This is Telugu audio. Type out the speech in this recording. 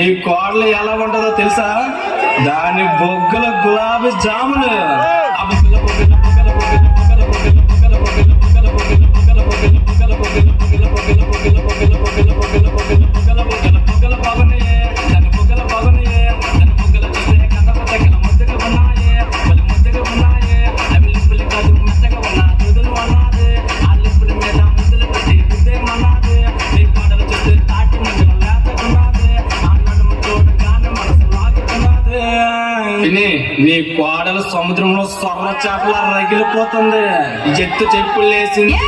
నీ కోడలు ఎలా ఉంటుందో తెలుసా? దాని బొగ్గల గులాబీ జాములు. అప్పుడు నీ కోడల సముద్రంలో సొర్ర చేపల రగిలిపోతుంది జట్టు చెప్పులు వేసింది